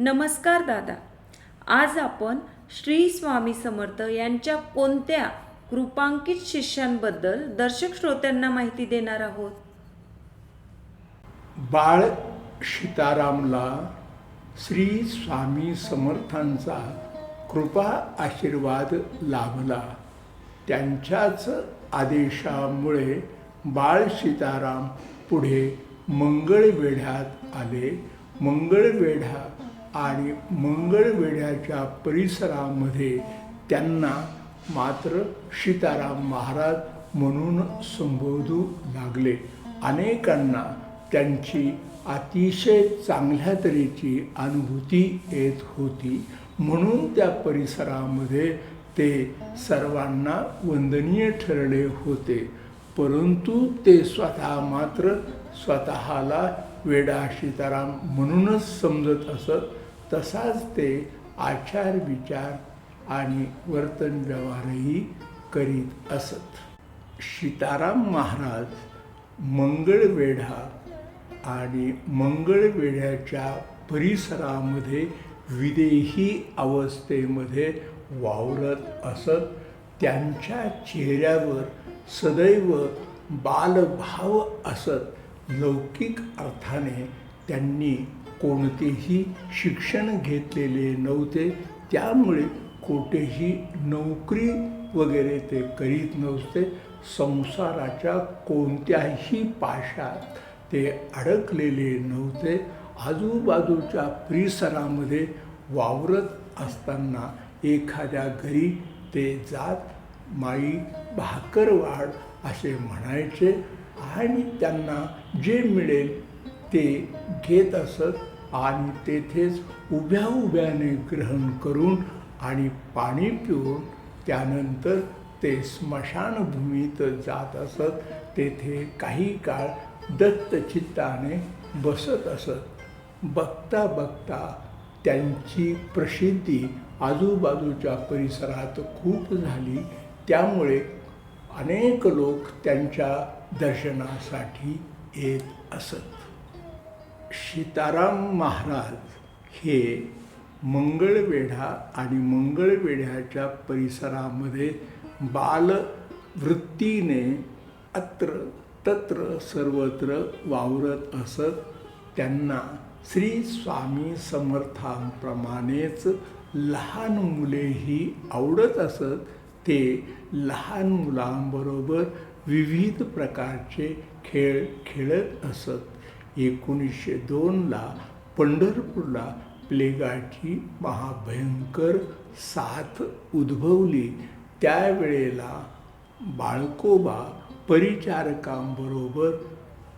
नमस्कार दादा. आज आपण श्री स्वामी समर्थ यांच्या कोणत्या कृपांकित शिष्यांबद्दल दर्शक श्रोत्यांना माहिती देणार आहोत? बाळ सीतारामला श्री स्वामी समर्थांचा कृपा आशीर्वाद लाभला. त्यांच्याच आदेशामुळे बाळ सीताराम पुढे मंगळवेढ्यात आले. मंगळवेढा आणि मंगळवेढ्याच्या परिसरामध्ये त्यांना मात्र सीताराम महाराज म्हणून संबोधू लागले. अनेकांना त्यांची अतिशय चांगल्या तऱ्हेची अनुभूती येत होती. म्हणून त्या परिसरामध्ये ते सर्वांना वंदनीय ठरले होते. परंतु ते स्वतः मात्र स्वतःला वेडा सीताराम म्हणूनच समजत असत तसाच ते आचार विचार आणि वर्तन व्यवहारही करीत असत. सीताराम महाराज मंगळवेढा आणि मंगळवेढ्याच्या परिसरामध्ये विदेही अवस्थेमध्ये वावरत असत त्यांच्या चेहऱ्यावर सदैव बालभाव असत. लौकिक अर्थाने त्यांनी कोणतेही शिक्षण घेतलेले नव्हते. त्यामुळे कोठेही नोकरी वगैरे ते करीत नव्हते. संसाराच्या कोणत्याही पाशात ते अडकलेले नव्हते. आजूबाजूच्या परिसरामध्ये वावरत असताना एखाद्या घरी ते जात माई भाकर वाढ असे म्हणायचे आणि त्यांना जे मिळेल ते घेत असत आणि तेथेच उभ्या उभ्याने ग्रहण करून आणि पाणी पिऊन त्यानंतर ते स्मशानभूमीत जात असत. तेथे काही काळ दत्तचित्ताने बसत असत. बघता बघता त्यांची प्रसिद्धी आजूबाजूच्या परिसरात खूप झाली. त्यामुळे अनेक लोक त्यांच्या दर्शनासाठी येत असत. सीताराम महाराज हे मंगळवेढा आणि मंगळवेढ्याच्या परिसरामध्ये बालवृत्तीने अत्र तत्र सर्वत्र वावरत असत. त्यांना श्री स्वामी समर्थांप्रमाणेच लहान मुलेही आवडत असत. ते लहान मुलांबरोबर विविध प्रकारचे खेळ खेळत असत. एकोणीसशे दोनला पंढरपूरला प्लेगाची महाभयंकर साथ उद्भवली. त्यावेळेला बाळकोबा परिचारकांबरोबर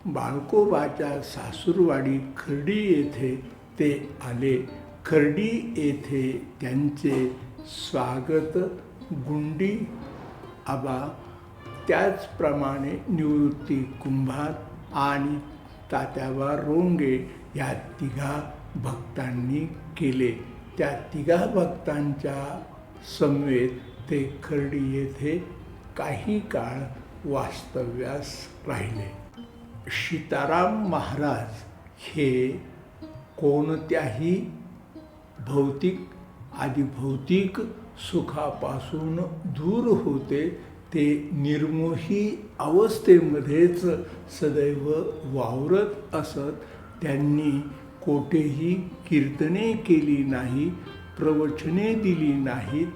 बाळकोबाच्या सासूरवाडी खर्डी येथे ते आले. खर्डी येथे त्यांचे स्वागत गुंडी आबा त्याचप्रमाणे निवृत्ती कुंभार आणि तात्याबा रोंगे या तिघा भक्तांनी केले. त्या तिघा भक्तांच्या समवेत ते खर्डी येथे काही काळ वास्तव्यास राहिले. सीताराम महाराज हे कोणत्याही भौतिक आदी भौतिक सुखापासून दूर होते ते निर्मोही अवस्थेमध्येच सदैव वावरत असत. त्यांनी कोठेही कीर्तने केली नाही प्रवचने दिली नाहीत.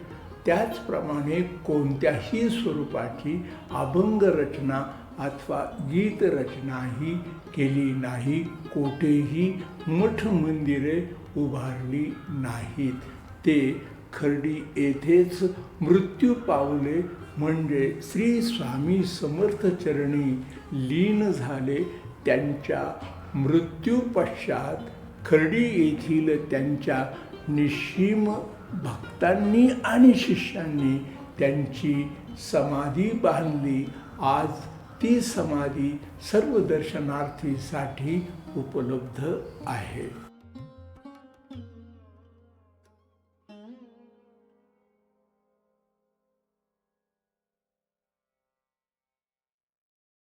त्याचप्रमाणे कोणत्याही स्वरूपाची अभंग रचना अथवा गीतरचनाही केली नाही. कोठेही मठ मंदिरे उभारली नाहीत. ते खर्डी येथेच मृत्यू पावले म्हणजे श्री स्वामी समर्थ चरणी लीन झाले. त्यांच्या मृत्यूपश्चात खर्डी येथील त्यांच्या निश्चिम भक्तांनी आणि शिष्यांनी त्यांची समाधी बांधली. आज ती समाधी सर्व दर्शनार्थीसाठी उपलब्ध आहे.